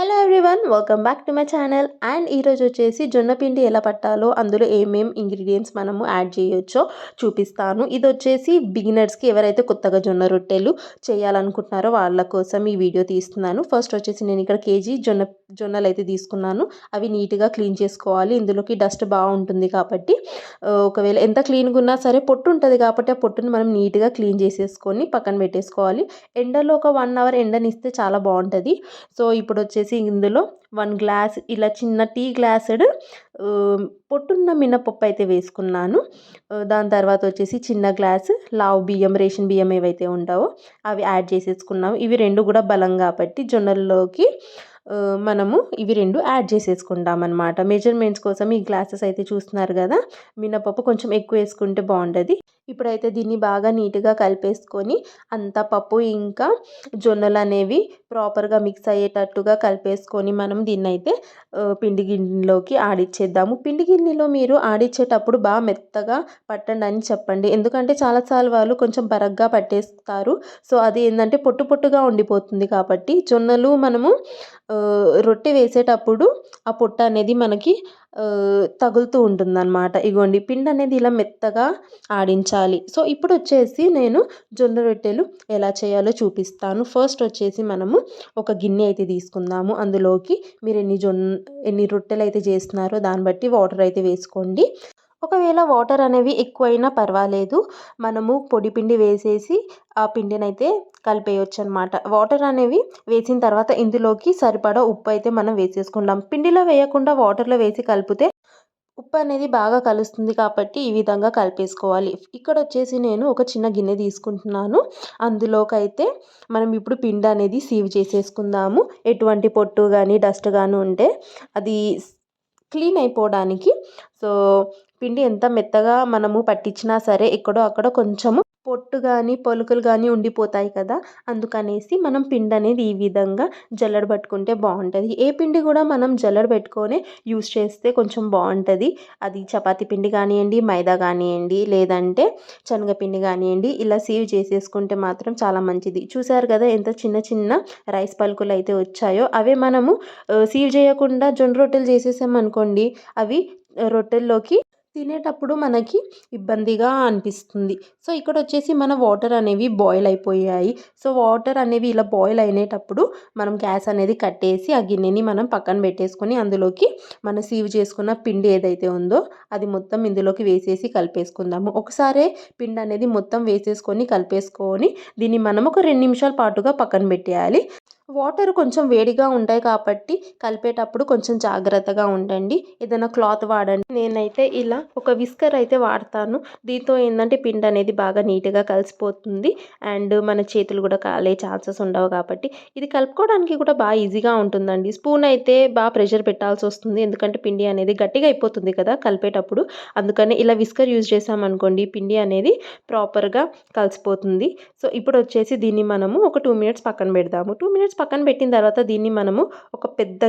Hello everyone welcome back to my channel and ఈరోజు వచ్చేసి జొన్న పిండి ఎలా పట్టాలో అందులో ఏమేం ఇంగ్రీడియంట్స్ మనము యాడ్ చేయొచ్చో చూపిస్తాను. ఇది వచ్చేసి బిగినర్స్కి ఎవరైతే కొత్తగా జొన్న రొట్టెలు చేయాలనుకుంటున్నారో వాళ్ళ కోసం ఈ వీడియో తీస్తున్నాను. ఫస్ట్ వచ్చేసి నేను ఇక్కడ కేజీ జొన్న జొన్నలు అయితే తీసుకున్నాను. అవి నీట్గా క్లీన్ చేసుకోవాలి. ఇందులోకి డస్ట్ బాగుంటుంది కాబట్టి ఒకవేళ ఎంత క్లీన్గా ఉన్నా సరే పొట్టు ఉంటుంది కాబట్టి ఆ పొట్టుని మనం నీట్గా క్లీన్ చేసేసుకొని పక్కన పెట్టేసుకోవాలి. ఎండలో ఒక వన్ అవర్ ఎండనిస్తే చాలా బాగుంటుంది. సో ఇప్పుడు వచ్చేసి ఇందులో వన్ గ్లాస్ ఇలా చిన్న టీ గ్లాసుడు పొట్టున్న మినపప్పు అయితే వేసుకున్నాను. దాని తర్వాత వచ్చేసి చిన్న గ్లాస్ లావు బియ్యం రేషన్ బియ్యం ఏవైతే ఉంటావో అవి యాడ్ చేసేసుకున్నాము. ఇవి రెండు కూడా బలం కాబట్టి జొన్నల్లోకి మనము ఇవి రెండు యాడ్ చేసేసుకుంటాం అనమాట మెజర్మెంట్స్ కోసం ఈ గ్లాసెస్ అయితే చూస్తున్నారు కదా మినపప్పు కొంచెం ఎక్కువ వేసుకుంటే బాగుంటుంది. ఇప్పుడైతే దీన్ని బాగా నీట్గా కలిపేసుకొని అంత పప్పు ఇంకా జొన్నలు అనేవి ప్రాపర్గా మిక్స్ అయ్యేటట్టుగా కలిపేసుకొని మనం దీన్ని అయితే పిండి గిన్నెలోకి ఆడిచ్చేద్దాము. పిండి గిన్నెలో మీరు ఆడిచ్చేటప్పుడు బాగా మెత్తగా పట్టండి అని చెప్పండి. ఎందుకంటే చాలాసార్లు వాళ్ళు కొంచెం బరగ్గా పట్టేస్తారు. సో అది ఏంటంటే పొట్టు పొట్టుగా ఉండిపోతుంది కాబట్టి జొన్నలు మనము రొట్టె వేసేటప్పుడు ఆ పొట్టు అనేది మనకి తగులుతూ ఉంటుందన్నమాట. ఇగోండి పిండి అనేది ఇలా మెత్తగా ఆడించాలి. సో ఇప్పుడు వచ్చేసి నేను జొన్న రొట్టెలు ఎలా చేయాలో చూపిస్తాను. ఫస్ట్ వచ్చేసి మనము ఒక గిన్నె అయితే తీసుకుందాము. అందులోకి మీరు ఎన్ని జొన్న ఎన్ని రొట్టెలు అయితే చేస్తున్నారో దాన్ని బట్టి వాటర్ అయితే వేసుకోండి. ఒకవేళ వాటర్ అనేవి ఎక్కువైనా పర్వాలేదు. మనము పొడి పిండి వేసేసి ఆ పిండిని అయితే కలిపేయచ్చు అనమాట వాటర్ అనేవి వేసిన తర్వాత ఇందులోకి సరిపడా ఉప్పు అయితే మనం వేసేసుకుందాం. పిండిలో వేయకుండా వాటర్లో వేసి కలిపితే ఉప్పు అనేది బాగా కలుస్తుంది కాబట్టి ఈ విధంగా కలిపేసుకోవాలి. ఇక్కడ వచ్చేసి నేను ఒక చిన్న గిన్నె తీసుకుంటున్నాను. అందులోకైతే మనం ఇప్పుడు పిండి అనేది సీవ్ చేసేసుకుందాము. ఎటువంటి పొట్టు కానీ డస్ట్ కానీ ఉంటే అది క్లీన్ అయిపోవడానికి. సో పిండి ఎంత మెత్తగా మనము పట్టించినా సరే ఎక్కడో అక్కడ కొంచెము పొట్టు కానీ పలుకులు కానీ ఉండిపోతాయి కదా. అందుకనేసి మనం పిండి అనేది ఈ విధంగా జల్లడ పట్టుకుంటే బాగుంటుంది. ఏ పిండి కూడా మనం జల్లడ పెట్టుకొని యూస్ చేస్తే కొంచెం బాగుంటుంది. అది చపాతి పిండి కానివ్వండి మైదా కానివ్వండి లేదంటే శనగపిండి కానివ్వండి ఇలా సేవ్ చేసేసుకుంటే మాత్రం చాలా మంచిది. చూసారు కదా ఎంత చిన్న చిన్న రైస్ పలుకులు అయితే వచ్చాయో అవే మనము సీవ్ చేయకుండా జొన్న రొట్టెలు చేసేసామనుకోండి అవి రొట్టెల్లోకి తినేటప్పుడు మనకి ఇబ్బందిగా అనిపిస్తుంది. సో ఇక్కడ వచ్చేసి మన వాటర్ అనేవి బాయిల్ అయిపోయాయి. సో వాటర్ అనేవి ఇలా బాయిల్ అయినేటప్పుడు మనం గ్యాస్ అనేది కట్టేసి ఆ గిన్నెని మనం పక్కన పెట్టేసుకొని అందులోకి మనం సీవ్ చేసుకున్న పిండి ఏదైతే ఉందో అది మొత్తం ఇందులోకి వేసేసి కలిపేసుకుందాము. ఒకసారి పిండి అనేది మొత్తం వేసేసుకొని కలిపేసుకొని దీన్ని మనం ఒక రెండు నిమిషాల పాటుగా పక్కన పెట్టేయాలి. వాటర్ కొంచెం వేడిగా ఉంటాయి కాబట్టి కలిపేటప్పుడు కొంచెం జాగ్రత్తగా ఉండండి. ఏదైనా క్లాత్ వాడండి. నేనైతే ఇలా ఒక విస్కర్ అయితే వాడతాను. దీంతో ఏంటంటే పిండి అనేది బాగా నీట్గా కలిసిపోతుంది. అండ్ మన చేతులు కూడా కాలే ఛాన్సెస్ ఉండవు కాబట్టి ఇది కలుపుకోవడానికి కూడా బాగా ఈజీగా ఉంటుందండి. స్పూన్ అయితే బాగా ప్రెషర్ పెట్టాల్సి వస్తుంది. ఎందుకంటే పిండి అనేది గట్టిగా అయిపోతుంది కదా కలిపేటప్పుడు. అందుకని ఇలా విస్కర్ యూజ్ చేసామనుకోండి పిండి అనేది ప్రాపర్గా కలిసిపోతుంది. సో ఇప్పుడు వచ్చేసి దీన్ని మనము ఒక టూ మినిట్స్ పక్కన పెడదాము. టూ మినిట్స్ పక్కన పెట్టిన తర్వాత దీన్ని మనము ఒక పెద్ద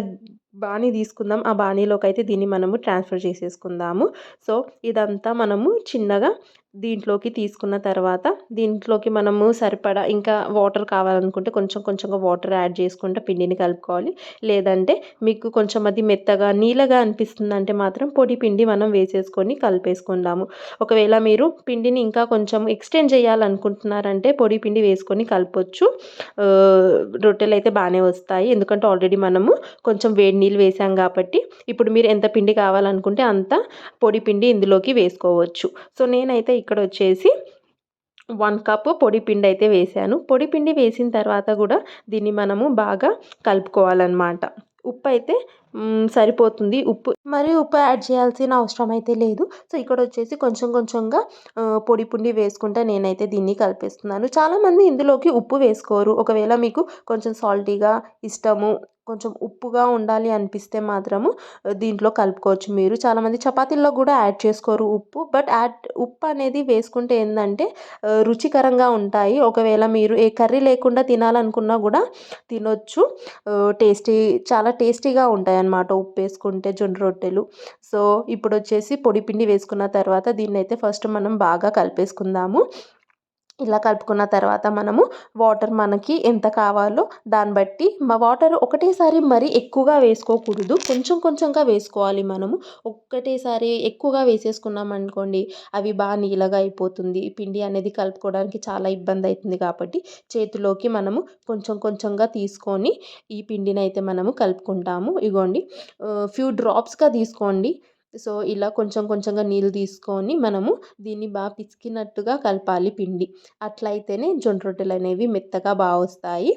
బాణీ తీసుకుందాం. ఆ బాణీలోకి అయితే దీన్ని మనము ట్రాన్స్ఫర్ చేసేసుకుందాము. సో ఇదంతా మనము చిన్నగా దీంట్లోకి తీసుకున్న తర్వాత దీంట్లోకి మనము సరిపడా ఇంకా వాటర్ కావాలనుకుంటే కొంచెం కొంచెంగా వాటర్ యాడ్ చేసుకుంటే పిండిని కలుపుకోవాలి. లేదంటే మీకు కొంచెం అది మెత్తగా నీళ్ళగా అనిపిస్తుంది అంటే మాత్రం పొడి పిండి మనం వేసేసుకొని కలిపేసుకుందాము. ఒకవేళ మీరు పిండిని ఇంకా కొంచెం ఎక్స్టెండ్ చేయాలనుకుంటున్నారంటే పొడి పిండి వేసుకొని కలపొచ్చు. రొట్టెలు అయితే బాగానే వస్తాయి. ఎందుకంటే ఆల్రెడీ మనము కొంచెం వేడి నీళ్ళు వేసాం కాబట్టి ఇప్పుడు మీరు ఎంత పిండి కావాలనుకుంటే అంత పొడి పిండి ఇందులోకి వేసుకోవచ్చు. సో నేనైతే ఇక్కడ వచ్చేసి వన్ కప్ పొడి పిండి అయితే వేసాను. పొడి పిండి వేసిన తర్వాత కూడా దీన్ని మనము బాగా కలుపుకోవాలన్నమాట. ఉప్పు అయితే సరిపోతుంది. ఉప్పు మరి ఉప్పు యాడ్ చేయాల్సిన అవసరం అయితే లేదు. సో ఇక్కడ వచ్చేసి కొంచెం కొంచెంగా పొడి పిండి వేసుకుంటే నేనైతే దీన్ని కలిపేస్తున్నాను. చాలామంది ఇందులోకి ఉప్పు వేసుకోరు. ఒకవేళ మీకు కొంచెం సాల్టీగా ఇష్టము కొంచెం ఉప్పుగా ఉండాలి అనిపిస్తే మాత్రము దీంట్లో కలుపుకోవచ్చు. మీరు చాలామంది చపాతీల్లో కూడా యాడ్ చేసుకోరు ఉప్పు బట్ యాడ్ ఉప్పు అనేది వేసుకుంటే ఏంటంటే రుచికరంగా ఉంటాయి. ఒకవేళ మీరు ఏ కర్రీ లేకుండా తినాలనుకున్నా కూడా తినొచ్చు. టేస్టీ చాలా టేస్టీగా ఉంటాయి అన్నమాట ఉప్పు వేసుకుంటే జొన్న రొట్టెలు. సో ఇప్పుడు వచ్చేసి పొడి పిండి వేసుకున్న తర్వాత దీన్ని అయితే ఫస్ట్ మనం బాగా కలిపేసుకుందాము. ఇలా కలుపుకున్న తర్వాత మనము వాటర్ మనకి ఎంత కావాలో దాన్ని బట్టి మా వాటర్ ఒకటేసారి మరీ ఎక్కువగా వేసుకోకూడదు. కొంచెం కొంచెంగా వేసుకోవాలి మనము. ఒక్కటేసారి ఎక్కువగా వేసేసుకున్నాం అనుకోండి అవి బాగా నీళ్ళగా అయిపోతుంది. పిండి అనేది కలుపుకోవడానికి చాలా ఇబ్బంది అవుతుంది కాబట్టి చేతిలోకి మనము కొంచెం కొంచెంగా తీసుకొని ఈ పిండిని అయితే మనము కలుపుకుంటాము. ఇగోండి ఫ్యూ డ్రాప్స్గా తీసుకోండి. సో ఇలా కొంచెం కొంచెంగా నీళ్ళు తీసుకొని మనము దీన్ని బాగా పిసికినట్టుగా కలపాలి పిండి. అట్లయితేనే జొన్న రొట్టెలు అనేవి మెత్తగా బాగా వస్తాయి.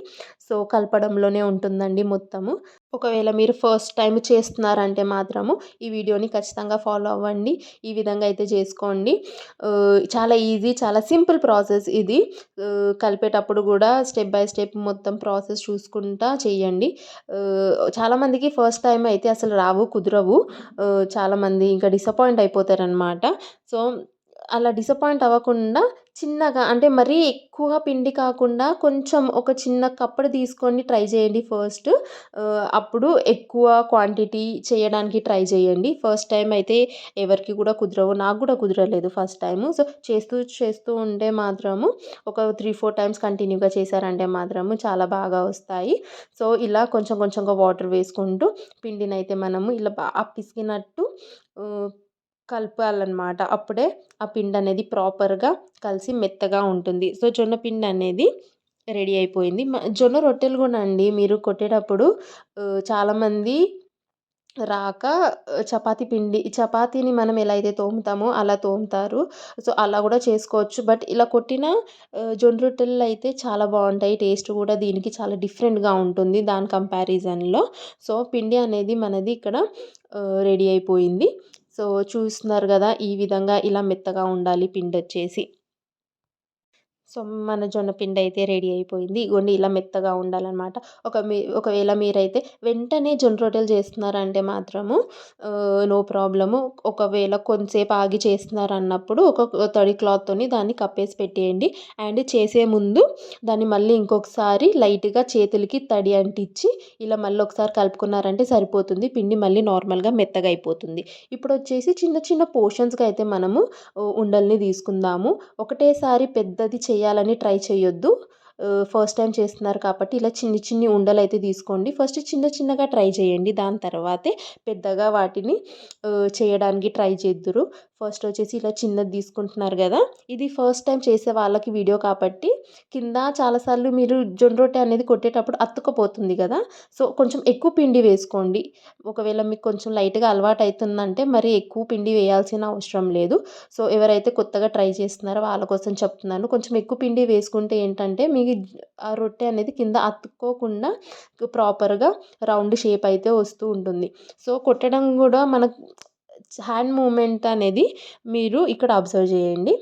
సో కలపడంలోనే ఉంటుందండి మొత్తము. ఒకవేళ మీరు ఫస్ట్ టైం చేస్తున్నారంటే మాత్రము ఈ వీడియోని ఖచ్చితంగా ఫాలో అవ్వండి. ఈ విధంగా అయితే చేసుకోండి. చాలా ఈజీ చాలా సింపుల్ ప్రాసెస్ ఇది. కలిపేటప్పుడు కూడా స్టెప్ బై స్టెప్ మొత్తం ప్రాసెస్ చూసుకుంటా చేయండి. చాలామందికి ఫస్ట్ టైం అయితే అసలు రావు కుదరవు. చాలామంది ఇంకా డిసప్పాయింట్ అయిపోతారనమాట సో అలా డిసప్పాయింట్ అవ్వకుండా చిన్నగా అంటే మరీ ఎక్కువ పిండి కాకుండా కొంచెం ఒక చిన్న కప్పుడు తీసుకొని ట్రై చేయండి ఫస్ట్. అప్పుడు ఎక్కువ క్వాంటిటీ చేయడానికి ట్రై చేయండి. ఫస్ట్ టైం అయితే ఎవరికి కూడా కుదరవు నాకు కూడా కుదరలేదు ఫస్ట్ టైము. సో చేస్తూ చేస్తూ ఉంటే మాత్రము ఒక త్రీ ఫోర్ టైమ్స్ కంటిన్యూగా చేశారంటే మాత్రము చాలా బాగా వస్తాయి. సో ఇలా కొంచెం కొంచెంగా వాటర్ వేసుకుంటూ పిండిని అయితే మనము ఇలా బాగా పిసికినట్టు కలపాలన్నమాట. అప్పుడే ఆ పిండి అనేది ప్రాపర్గా కలిసి మెత్తగా ఉంటుంది. సో జొన్న పిండి అనేది రెడీ అయిపోయింది. జొన్న రొట్టెలు కూడా అండి. మీరు కొట్టేటప్పుడు చాలామంది రాక చపాతీ పిండి చపాతీని మనం ఎలా అయితే తోముతామో అలా తోముతారు. సో అలా కూడా చేసుకోవచ్చు. బట్ ఇలా కొట్టిన జొన్న రొట్టెలు అయితే చాలా బాగుంటాయి. టేస్ట్ కూడా దీనికి చాలా డిఫరెంట్గా ఉంటుంది దాని కంపారిజన్లో. సో పిండి అనేది మనది ఇక్కడ రెడీ అయిపోయింది. సో చూస్తున్నారు కదా ఈ విధంగా ఇలా మెత్తగా ఉండాలి పిండి వచ్చేసి సో మన జొన్న పిండి అయితే రెడీ అయిపోయింది. ఇగోండి ఇలా మెత్తగా ఉండాలన్నమాట. ఒక మీ ఒకవేళ మీరైతే వెంటనే జొన్న రొట్టెలు చేస్తున్నారంటే మాత్రము నో ప్రాబ్లము. ఒకవేళ కొంతసేపు ఆగి చేస్తున్నారన్నప్పుడు ఒక తడి క్లాత్తోని దాన్ని కప్పేసి పెట్టేయండి. అండ్ చేసే ముందు దాన్ని మళ్ళీ ఇంకొకసారి లైట్గా చేతులకి తడి అంటించి ఇలా మళ్ళీ ఒకసారి కలుపుకున్నారంటే సరిపోతుంది. పిండి మళ్ళీ నార్మల్గా మెత్తగా అయిపోతుంది. ఇప్పుడు వచ్చేసి చిన్న చిన్న పోర్షన్స్గా అయితే మనము ఉండల్ని తీసుకుందాము. ఒకటేసారి పెద్దది చేయాలి చేయాలని ట్రై చేయొద్దు. ఫస్ట్ టైం చేస్తున్నారు కాబట్టి ఇలా చిన్ని చిన్ని ఉండలు అయితే తీసుకోండి. ఫస్ట్ చిన్న చిన్నగా ట్రై చేయండి. దాని తర్వాతే పెద్దగా వాటిని చేయడానికి ట్రై చేద్దురు. ఫస్ట్ వచ్చేసి ఇలా చిన్నది తీసుకుంటున్నారు కదా. ఇది ఫస్ట్ టైం చేసే వాళ్ళకి వీడియో కాబట్టి కింద చాలాసార్లు మీరు జొన్న రొట్టె అనేది కొట్టేటప్పుడు అతుక్కుపోతుంది కదా. సో కొంచెం ఎక్కువ పిండి వేసుకోండి. ఒకవేళ మీకు కొంచెం లైట్గా అలవాటు అవుతుందంటే మరి ఎక్కువ పిండి వేయాల్సిన అవసరం లేదు. సో ఎవరైతే కొత్తగా ట్రై చేస్తున్నారో వాళ్ళ కోసం చెప్తున్నాను. కొంచెం ఎక్కువ పిండి వేసుకుంటే ఏంటంటే మీకు ఆ రొట్టె అనేది కింద అతుక్కోకుండా ప్రాపర్గా రౌండ్ షేప్ అయితే వస్తూ ఉంటుంది. సో కొట్టడం కూడా మనకు హ్యాండ్ మూమెంట్ అనేది మీరు ఇక్కడ అబ్జర్వ్ చేయండి.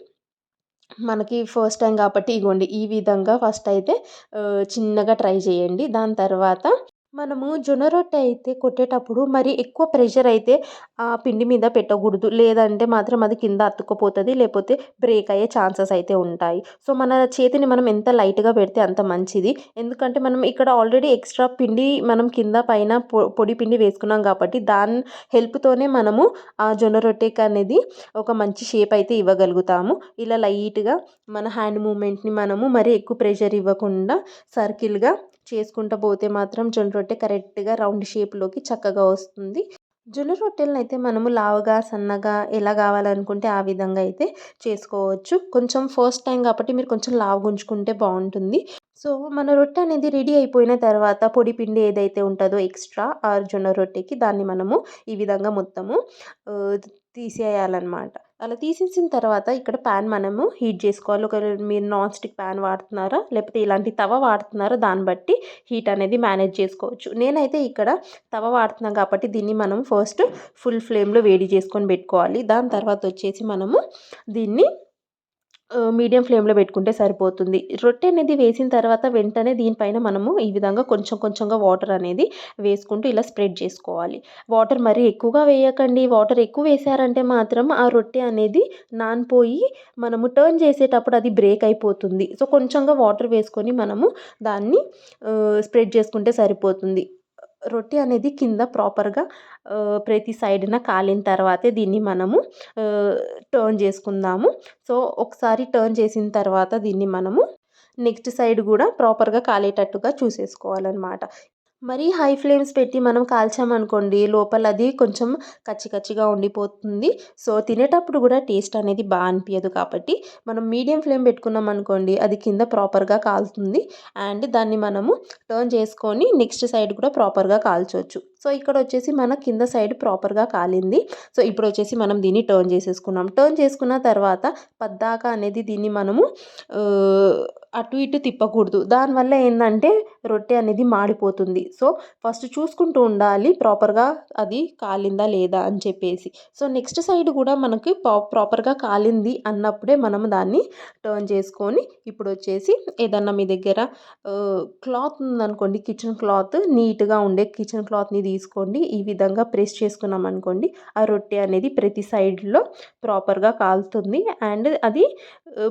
మనకి ఫస్ట్ టైం కాబట్టి ఇగోండి ఈ విధంగా ఫస్ట్ అయితే చిన్నగా ట్రై చేయండి. దాని తర్వాత మనము జొన్న రొట్టె అయితే కొట్టేటప్పుడు మరి ఎక్కువ ప్రెషర్ అయితే ఆ పిండి మీద పెట్టకూడదు. లేదంటే మాత్రం అది కింద అతుక్కుపోతుంది లేకపోతే బ్రేక్ అయ్యే ఛాన్సెస్ అయితే ఉంటాయి. సో మన చేతిని మనం ఎంత లైట్గా పెడితే అంత మంచిది. ఎందుకంటే మనం ఇక్కడ ఆల్రెడీ ఎక్స్ట్రా పిండి మనం కింద పైన పొడి పిండి వేసుకున్నాం కాబట్టి దాని హెల్ప్తోనే మనము ఆ జొన్న రొట్టెకి అనేది ఒక మంచి షేప్ అయితే ఇవ్వగలుగుతాము. ఇలా లైట్గా మన హ్యాండ్ మూమెంట్ని మనము మరి ఎక్కువ ప్రెషర్ ఇవ్వకుండా సర్కిల్గా చేసుకుంటూ పోతే మాత్రం జొన్న రొట్టె కరెక్ట్గా రౌండ్ షేప్లోకి చక్కగా వస్తుంది. జొన్న రొట్టెలను అయితే మనము లావుగా సన్నగా ఎలా కావాలనుకుంటే ఆ విధంగా అయితే చేసుకోవచ్చు. కొంచెం ఫస్ట్ టైం కాబట్టి మీరు కొంచెం లావు గుంజుకుంటే బాగుంటుంది. సో మన రొట్టె అనేది రెడీ అయిపోయిన తర్వాత పొడి పిండి ఏదైతే ఉంటుందో ఎక్స్ట్రా ఆ జొన్న రొట్టెకి దాన్ని మనము ఈ విధంగా మొత్తము తీసేయాలన్నమాట. అలా తీసేసిన తర్వాత ఇక్కడ ప్యాన్ మనము హీట్ చేసుకోవాలి. ఒక మీరు నాన్ స్టిక్ ప్యాన్ వాడుతున్నారా లేకపోతే ఇలాంటి తవ వాడుతున్నారో దాన్ని బట్టి హీట్ అనేది మేనేజ్ చేసుకోవచ్చు. నేనైతే ఇక్కడ తవ వాడుతున్నాను కాబట్టి దీన్ని మనం ఫస్ట్ ఫుల్ ఫ్లేమ్లో వేడి చేసుకొని పెట్టుకోవాలి. దాని తర్వాత వచ్చేసి మనము దీన్ని మీడియం ఫ్లేమ్లో పెట్టుకుంటే సరిపోతుంది. రొట్టె అనేది వేసిన తర్వాత వెంటనే దీనిపైన మనము ఈ విధంగా కొంచెం కొంచెంగా వాటర్ అనేది వేసుకుంటూ ఇలా స్ప్రెడ్ చేసుకోవాలి. వాటర్ మరీ ఎక్కువగా వేయకండి. వాటర్ ఎక్కువ వేసారంటే మాత్రం ఆ రొట్టె అనేది నానిపోయి మనము టర్న్ చేసేటప్పుడు అది బ్రేక్ అయిపోతుంది. సో కొంచెంగా వాటర్ వేసుకొని మనము దాన్ని స్ప్రెడ్ చేసుకుంటే సరిపోతుంది. రొట్టె అనేది కింద ప్రాపర్గా ప్రతి సైడ్న కాలిన తర్వాతే దీన్ని మనము టర్న్ చేసుకుందాము. సో ఒకసారి టర్న్ చేసిన తర్వాత దీన్ని మనము నెక్స్ట్ సైడ్ కూడా ప్రాపర్గా కాలేటట్టుగా చూసేసుకోవాలన్నమాట. మరీ హై ఫ్లేమ్స్ పెట్టి మనం కాల్చామనుకోండి లోపల అది కొంచెం కచ్చి కచ్చిగా ఉండిపోతుంది. సో తినేటప్పుడు కూడా టేస్ట్ అనేది బాగా అనిపించదు కాబట్టి మనం మీడియం ఫ్లేమ్ పెట్టుకున్నాం అనుకోండి అది కింద ప్రాపర్గా కాలుతుంది. అండ్ దాన్ని మనము టర్న్ చేసుకొని నెక్స్ట్ సైడ్ కూడా ప్రాపర్గా కాల్చవచ్చు సో ఇక్కడ వచ్చేసి మన కింద సైడ్ ప్రాపర్గా కాలింది. సో ఇప్పుడు వచ్చేసి మనం దీన్ని టర్న్ చేసేసుకున్నాం. టర్న్ చేసుకున్న తర్వాత పద్దాక అనేది దీన్ని మనము అటు ఇటు తిప్పకూడదు. దానివల్ల ఏంటంటే రొట్టె అనేది మాడిపోతుంది. సో ఫస్ట్ చూసుకుంటూ ఉండాలి ప్రాపర్గా అది కాలిందా లేదా అని చెప్పేసి. సో నెక్స్ట్ సైడ్ కూడా మనకి ప్రాపర్గా కాలింది అన్నప్పుడే మనం దాన్ని టర్న్ చేసుకొని ఇప్పుడు వచ్చేసి ఏదన్నా మీ దగ్గర క్లాత్ ఉందనుకోండి కిచెన్ క్లాత్ నీట్గా ఉండే కిచెన్ క్లాత్ని తీసుకోండి. ఈ విధంగా ప్రెస్ చేసుకున్నాం అనుకోండి ఆ రొట్టె అనేది ప్రతి సైడ్లో ప్రాపర్గా కాలుతుంది. అండ్ అది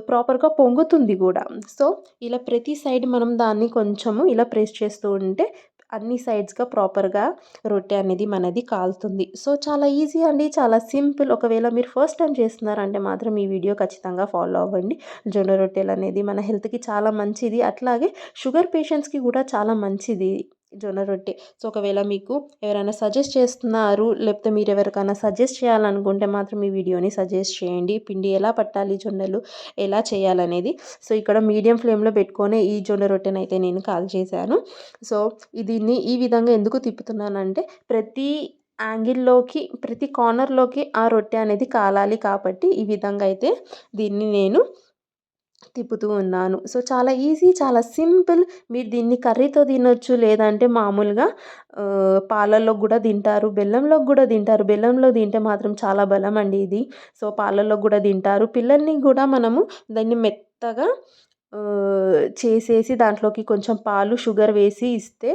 ప్రాపర్గా పొంగుతుంది కూడా. సో ఇలా ప్రతి సైడ్ మనం దాన్ని కొంచెము ఇలా ప్రెస్ చేస్తూ ఉంటే అన్ని సైడ్స్గా ప్రాపర్గా రొట్టె అనేది మనది కాలుతుంది. సో చాలా ఈజీ అండి. చాలా సింపుల్. ఒకవేళ మీరు ఫస్ట్ టైం చేస్తున్నారంటే మాత్రం ఈ వీడియో ఖచ్చితంగా ఫాలో అవ్వండి. జొన్న రొట్టెలు అనేది మన హెల్త్కి చాలా మంచిది. అట్లాగే షుగర్ పేషెంట్స్కి కూడా చాలా మంచిది. జొన్న రొట్టె. సో ఒకవేళ మీకు ఎవరైనా సజెస్ట్ చేస్తున్నారు లేకపోతే మీరు ఎవరికైనా సజెస్ట్ చేయాలనుకుంటే మాత్రం ఈ వీడియోని సజెస్ట్ చేయండి. పిండి ఎలా పట్టాలి జొన్నలు ఎలా చేయాలనేది. సో ఇక్కడ మీడియం ఫ్లేమ్లో పెట్టుకొని ఈ జొన్న రొట్టెని అయితే నేను కాల్ చేశాను. సో దీన్ని ఈ విధంగా ఎందుకు తిప్పుతున్నానంటే ప్రతి యాంగిల్లోకి ప్రతి కార్నర్లోకి ఆ రొట్టె అనేది కాలాలి కాబట్టి ఈ విధంగా అయితే దీన్ని నేను తిప్పుతూ ఉన్నాను. సో చాలా ఈజీ చాలా సింపుల్. మీరు దీన్ని కర్రీతో తినొచ్చు లేదంటే మామూలుగా పాలల్లో కూడా తింటారు బెల్లంలో కూడా తింటారు. బెల్లంలో తింటే మాత్రం చాలా బలం అండి ఇది. సో పాలల్లో కూడా తింటారు. పిల్లల్ని కూడా మనము దాన్ని మెత్తగా చేసేసి దాంట్లోకి కొంచెం పాలు షుగర్ వేసి ఇస్తే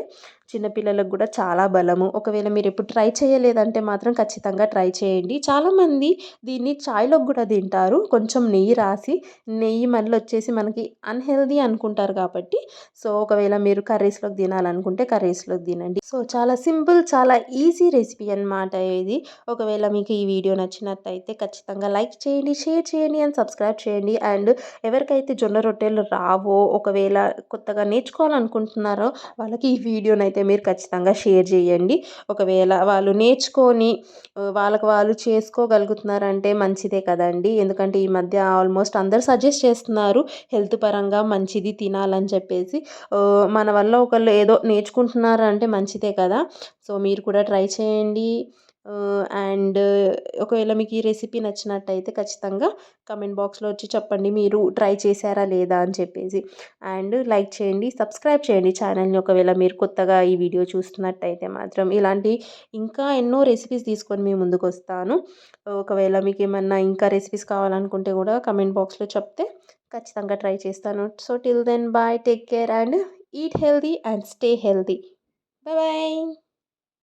చిన్నపిల్లలకు కూడా చాలా బలము. ఒకవేళ మీరు ఎప్పుడు ట్రై చేయలేదంటే మాత్రం ఖచ్చితంగా ట్రై చేయండి. చాలామంది దీన్ని చాయ్లోకి కూడా తింటారు. కొంచెం నెయ్యి రాసి నెయ్యి మళ్ళీ వచ్చేసి మనకి అన్హెల్దీ అనుకుంటారు కాబట్టి. సో ఒకవేళ మీరు కర్రీస్లోకి తినాలనుకుంటే కర్రీస్లోకి తినండి. సో చాలా సింపుల్ చాలా ఈజీ రెసిపీ అనమాట ఇది. ఒకవేళ మీకు ఈ వీడియో నచ్చినట్టయితే ఖచ్చితంగా లైక్ చేయండి షేర్ చేయండి అండ్ సబ్స్క్రైబ్ చేయండి. అండ్ ఎవరికైతే జొన్న రొట్టెలు రావో ఒకవేళ కొత్తగా నేర్చుకోవాలనుకుంటున్నారో వాళ్ళకి ఈ వీడియోనైతే అయితే మీరు ఖచ్చితంగా షేర్ చేయండి. ఒకవేళ వాళ్ళు నేర్చుకొని వాళ్ళకు వాళ్ళు చేసుకోగలుగుతున్నారంటే మంచిదే కదండి. ఎందుకంటే ఈ మధ్య ఆల్మోస్ట్ అందరు సజెస్ట్ చేస్తున్నారు హెల్త్ పరంగా మంచిది తినాలని చెప్పేసి. మన వల్ల ఒకళ్ళు ఏదో నేర్చుకుంటున్నారంటే మంచిదే కదా. సో మీరు కూడా ట్రై చేయండి. అండ్ ఒకవేళ మీకు ఈ రెసిపీ నచ్చినట్టయితే ఖచ్చితంగా కమెంట్ బాక్స్లో వచ్చి చెప్పండి మీరు ట్రై చేశారా లేదా అని చెప్పేసి. అండ్ లైక్ చేయండి సబ్స్క్రైబ్ చేయండి ఛానల్ని ఒకవేళ మీరు కొత్తగా ఈ వీడియో చూస్తున్నట్టయితే మాత్రం. ఇలాంటి ఇంకా ఎన్నో రెసిపీస్ తీసుకొని మీ ముందుకు వస్తాను. ఒకవేళ మీకు ఏమన్నా ఇంకా రెసిపీస్ కావాలనుకుంటే కూడా కమెంట్ బాక్స్లో చెప్తే ఖచ్చితంగా ట్రై చేస్తాను. So till then bye take care and eat healthy and stay healthy bye bye.